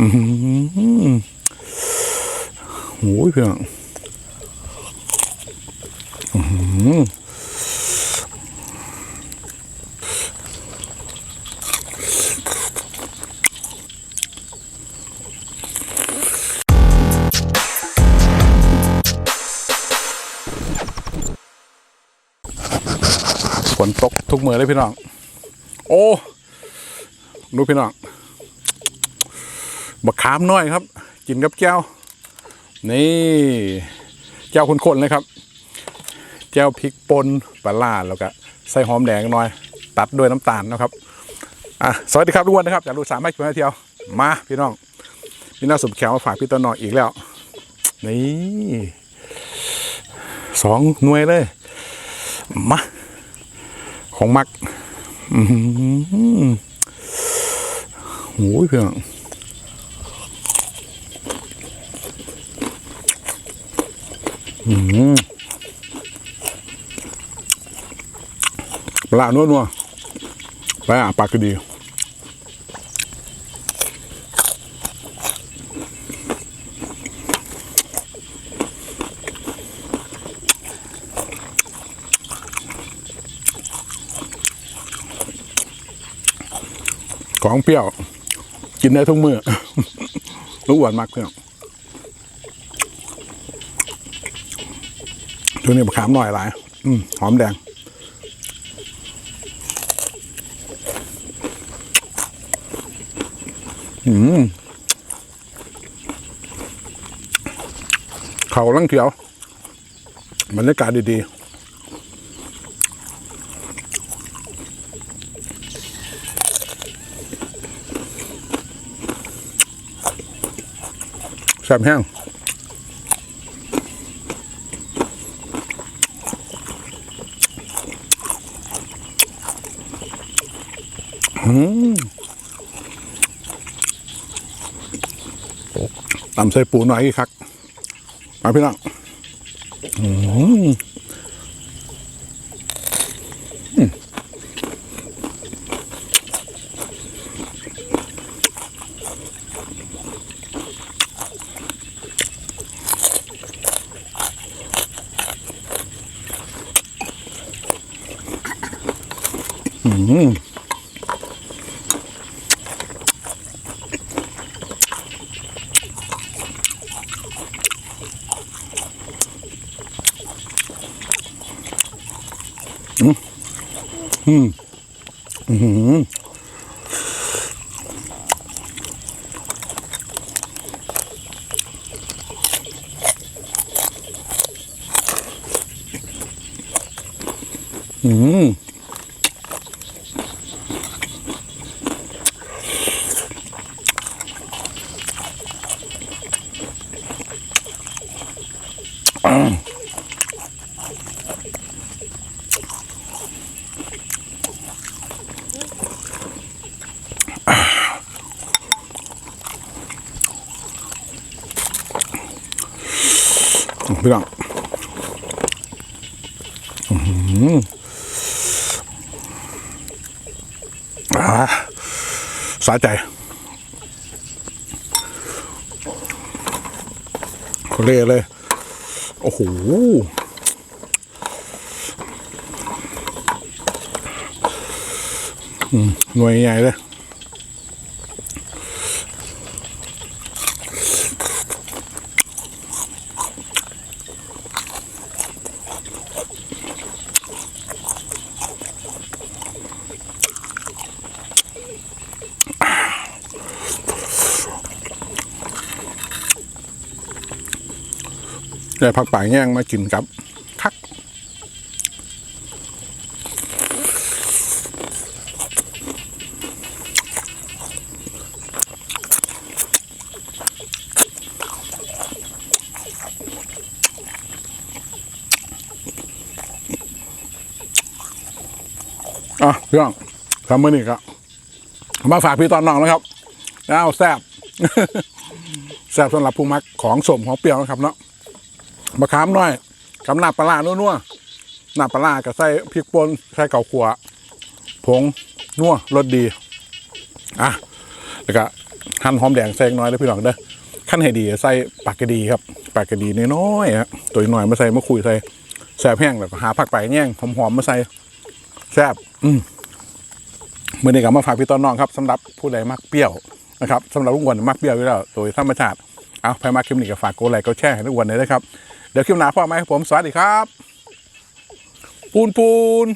อืมโอ้ยเพื่อนอื้อหือฝนตกทุกเมื่อเลยพี่น้อง โอ้ ดูพี่น้อง บักขามน้อยครับ กินกับแก้วนี่แก้วข้นๆเลยครับแก้วพริกป่นปลาล่าแล้วก็ใส่หอมแดงน่อย ตัดด้วยน้ำตาลนะครับอะสวัสดีครับทุกคนนะครับจากดูสามารถกินเที่ยวมาพี่น้องพี่น้าสุบแขวมาฝากพี่ต้นหน่อยอีกแล้วนี่สองหน่วยเลยมาของมักอือหือโอ้ยเพื่อนอืม ปลานัวนัวปลาปากก็ดีของเปรี้ยว กินได้ทุกมือลูกอ้วนมากเพื่อน ช่วนี้มะขามหน่อยหลาย อืมหอมแดงอืมเขาลังเขียวบรรยากาศดีๆแซ่บแห้ง ตำใส่ปูหน่อยครับมาพี่น้องอืม อืมอืมอืมอืมอืม พี่น้องอื้อาสาใจเขาเรียเลย โอ้โหหน่วยใหญ่เลย ได้ผักป่าแย่งมากินกับคักอะพี่น้องทำมือนี่ครับมาฝากพี่ตอนน้องนะครับแล้วแซ่บแซ่บสำหรับผู้มักของสมของเปรี้ยวนะครับเนาะ มะขามน้อยกับหน้าปลาร้านัวๆหน้าปลาร้ากับใส่พริกป่นใส่เกาขัวผงนัวรสดี อะ แล้วก็หั่นหอมแดงใส่น้อยเลยพี่น้องเด้อขั้นให้ดีใส่ปากกระดีครับ ปากกระดีน้อยๆฮะตัวน้อยมาใส่มะคุยใส่แซ่บแห้งแล้วก็หาผักไปแย่งหอมๆมาใส่แซ่บอืมเมื่อนี้ก็มาฝากพี่ต้นน้องครับสำหรับผู้ใดมักเปรี้ยวนะครับสำหรับลุงอ้วนมักเปรี้ยวอยู่แล้วโดยธรรมชาติ เอาไปมาคลิปนี้ก็ฝากกดไลค์กดแชร์ให้ทุกวันเลยนะครับ เดี๋ยวคลิปหน้าพ่อไหมผมสวัสดีครับ ปูนปูน